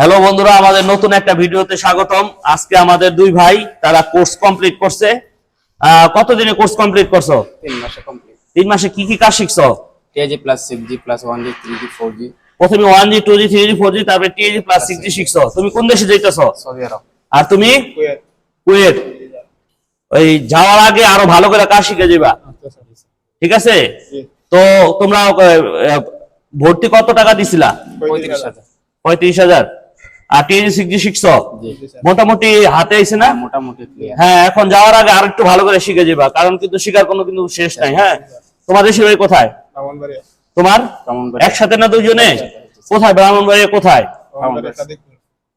Hello বন্ধুরা আমাদের নতুন একটা ভিডিওতে স্বাগতম। আজকে আমাদের দুই ভাই তারা কোর্স কমপ্লিট করছে। কতদিনে কোর্স কমপ্লিট করছ? তিন মাসে কমপ্লিট। তিন মাসে কি কি কাজ শিখছো? TAG plus six G plus one G three G four G প্রথমে one G two G three G four G তারপরে টিএজি প্লাস সিক্স জি শিখছো। তুমি কোন দেশে যাইতেছো? সৌদি আরব আর তুমি? কুয়েত ওই যাওয়ার আগে আরও ভালো করে কাজ শিখে যাবা ঠিক আছে? তো তোমরা ভর্তি কত টাকা দিছিলা? পঁয়ত্রিশ হাজার। পঁয়ত্রিশ হাজার। আর টিএজি সিক্স জি শিখছো জি মোটামুটি হাতে আইছে না? মোটামুটি হ্যাঁ এখন যাওয়ার আগে আর একটু ভালো করে শিখে যাবা কারণ কিন্তু শিখার কোনো কিন্তু শেষ নাই হ্যাঁ? তোমার দেশের বাড়ি কোথায়? তোমার? একসাথে না দুজনে কোথায় ব্রাহ্মণবাড়িয়া কোথায়?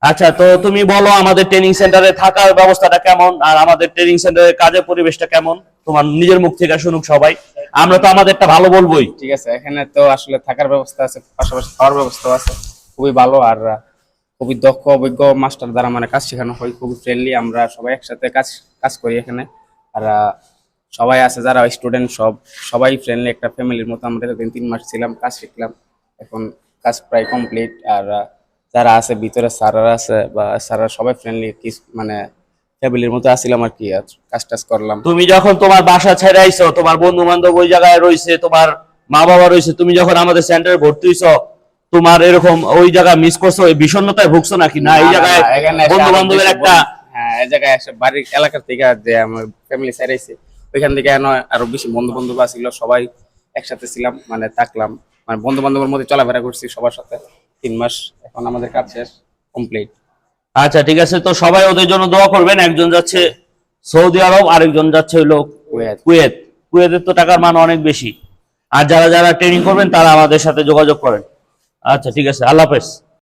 আচ্ছা তো তুমি বলো আমাদের ট্রেনিং সেন্টারে থাকার ব্যবস্থাটা কেমন আর আমাদের ট্রেনিং সেন্টারের কাজের পরিবেশটা কেমন? তোমার নিজের মুখ থেকে শুনুক সবাই। আমরা তো আমাদেরটা ভালো বলবোই। ঠিক আছে এখানে তো আসলে থাকার ব্যবস্থা আছে পাশাপাশি খাওয়ার ব্যবস্থা আছে খুবই ভালো আর খুবই দক্ষ অভিজ্ঞ মাস্টার দ্বারা মানে কাজ শেখানো হয়। খুবই ফ্রেন্ডলি আমরা সবাই একসাথে কাজ কাজ করি এখানে। আর সবাই আছে যারা স্টুডেন্ট সব, সবাই ফ্রেন্ডলি একটা ফ্যামিলির মতো। আমরা এতদিন তিন মাস ছিলাম, কাজ শিখলাম। এখন কাজ প্রায় কমপ্লিট আর যারা আছে, ভিতরে স্যাররা আছে বা স্যাররা সবাই ফ্রেন্ডলি মানে ফ্যামিলির মতো আসছিলাম আর কি। আর কাজ টাজ করলাম। তুমি যখন তোমার বাসা ছেড়ে আইছো, তোমার বন্ধু বান্ধব ওই জায়গায় রয়েছে, তোমার মা বাবা রয়েছে, তুমি যখন আমাদের সেন্টারে ভর্তি হইছো তোমার এরকম ওই জায়গা মিস করছ ওই বিষণ্ণতায় ভুগছো নাকি? না এই জায়গায় বন্ধু বান্ধবের একটা হ্যাঁ এই জায়গায় বাড়ির এলাকার থেকে যে আমার ফ্যামিলি সাইড ওইখান থেকে আরও বেশি বন্ধু বান্ধব আসছিল সবাই একসাথে ছিলাম মানে থাকলাম। মানে বন্ধু বান্ধবের মধ্যে চলাফেরা করছি সবার সাথে। তিন মাস এখন আমাদের কাজ শেষ কমপ্লিট আচ্ছা ঠিক আছে তো সবাই ওদের জন্য দোয়া করবেন। একজন যাচ্ছে সৌদি আরব আরেকজন যাচ্ছে কুয়েত। কুয়েত। কুয়েতের তো টাকার মান অনেক বেশি। আর যারা যারা ট্রেনিং করবেন তারা আমাদের সাথে যোগাযোগ করেন। আচ্ছা ঠিক আছে আল্লাহ হাফেজ।